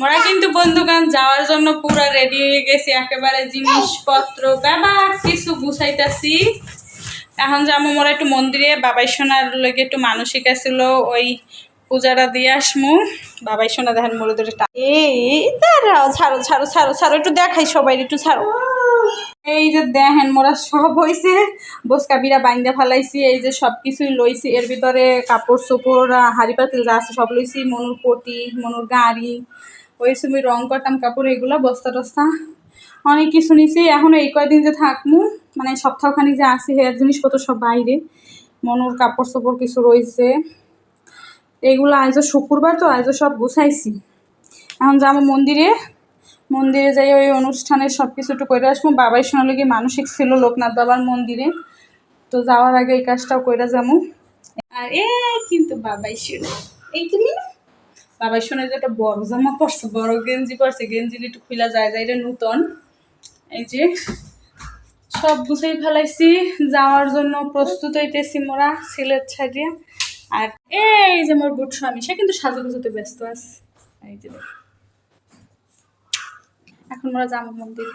মোরা কিন্তু বন্ধুগান যাওয়ার জন্য পুরো রেডি হয়ে গেছি, একেবারে জিনিসপত্র, ব্যাপার, কিছু গুছাইতাছি। এখন যাব মোরা একটু মন্দিরে, বাবাই সোনার লেগে একটু মানসিক আছিল, ওই পূজাটা দিয়ে আসমু। বাবাই সোনা দেখেন মোরে ধরে এই, দাঁড়াও, ছাড়ো ছাড়ো ছাড়ো ছাড়ো, একটু দেখাই সবাই, একটু ছাড়ো। এই যে দেখেন মোরা সব হয়েছে বসকা বিরা বাইন্দা ফালাইছি, এই যে সব কিছুই লইছি, এর ভিতরে কাপড় চোপড় হাড়ি পাতিল যা আছে সব লইছি, মনুর পটি, মনুর গাড়ি ওই সময় রং করতাম কাপড় এগুলো, বস্তা টস্তা, অনেক কিছু নিছি। এখন এই কয়দিন যে থাকমু মানে সপ্তাহখানি যে আসি হেয়ার জিনিসপত্র সব বাইরে। মনুর কাপড় চোপড় কিছু রয়েছে। এগুলো আজও শুক্রবার তো, আজও সব গুছাইছি। এখন যাব মন্দিরে। মন্দিরে যাই ওই অনুষ্ঠানের সব কিছু একটু করে আসব। বাবাই সঙ্গে গিয়ে মানসিক ছিল লোকনাথ বাবার মন্দিরে। তো যাওয়ার আগে এই কাজটাও করে যাব। আর এ কিন্তু বাবাই শুনে এই তুমি? না? বাবাই শুনে যে একটা বড় জামা পরছে বড় গেঞ্জি পরছে গেঞ্জির একটু খুলা যায় যায় এটা নূতন। এই যে সব গুছাই ফেলাইছি, যাওয়ার জন্য প্রস্তুত হইতেছি মোরা সিলেট ছাড়িয়ে আর এই যে মোর বুট স্বামী, সে কিন্তু সাজু সাজুগুজুতে ব্যস্ত আছে। এই যে এখন মোরা যাব মন্দিরে